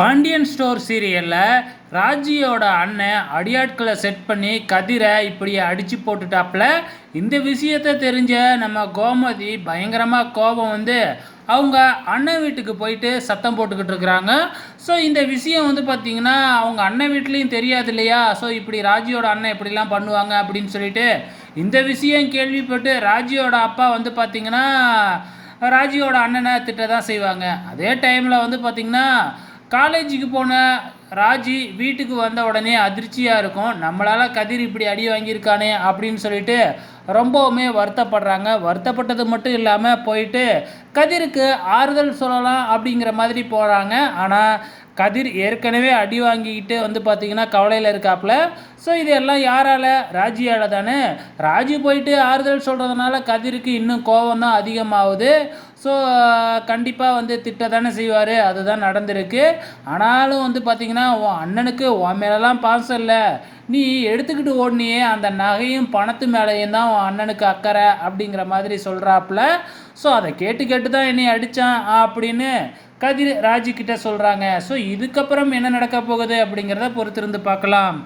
Pandian store சீரியலில் ராஜியோட அண்ணன் அடியாட்களை set பண்ணி கதிரை இப்படி அடித்து போட்டுட்டாப்புல இந்த விஷயத்த தெரிஞ்ச நம்ம கோமதி பயங்கரமாக கோபம் வந்து அவங்க அண்ணன் வீட்டுக்கு போயிட்டு சத்தம் போட்டுக்கிட்டு இருக்கிறாங்க. ஸோ இந்த விஷயம் வந்து பார்த்திங்கன்னா அவங்க அண்ணன் வீட்லேயும் தெரியாது இல்லையா? ஸோ இப்படி ராஜியோட அண்ணன் இப்படிலாம் பண்ணுவாங்க அப்படின்னு சொல்லிட்டு இந்த விஷயம் கேள்விப்பட்டு ராஜியோட அப்பா வந்து பார்த்திங்கன்னா ராஜியோட அண்ணனை திட்ட தான் செய்வாங்க. அதே டைமில் வந்து பார்த்திங்கன்னா காலேஜுக்கு போன ராஜி வீட்டுக்கு வந்த உடனே அதிர்ச்சியாக இருக்கும். நம்மளால் கதிர் இப்படி அடி வாங்கியிருக்கானே அப்படின்னு சொல்லிட்டு ரொம்பவுமே வருத்தப்படுறாங்க. வருத்தப்பட்டது மட்டும் இல்லாமல் போயிட்டு கதிருக்கு ஆறுதல் சொல்லலாம் அப்படிங்கிற மாதிரி போகிறாங்க ஆனால் கதிர் ஏற்கனவே அடி வாங்கிக்கிட்டு வந்து பார்த்திங்கன்னா கவலையில் இருக்காப்புல. ஸோ இது எல்லாம் யாரால்? ராஜியால் தானே. ராஜி போயிட்டு ஆறுதல் சொல்கிறதுனால கதிருக்கு இன்னும் கோபம் தான் அதிகமாகுது. ஸோ கண்டிப்பாக வந்து திட்ட தானே செய்வார். அதுதான் நடந்திருக்கு. ஆனாலும் வந்து பார்த்திங்கன்னா உன் அண்ணனுக்கு உன் மேலெலாம் பாசம் இல்லை. நீ எடுத்துக்கிட்டு ஓடினியே அந்த நகையும் பணத்து மேலேயும் தான் உன் அண்ணனுக்கு அக்கறை அப்படிங்கிற மாதிரி சொல்கிறாப்புல ஸோ அதை கேட்டு கேட்டு தான் என்னை அடித்தான் அப்படின்னு கதிர் ராஜிக்கிட்ட சொல்கிறாங்க ஸோ இதுக்கப்புறம் என்ன நடக்க போகுது அப்படிங்கிறத பொறுத்திருந்து பார்க்கலாம்.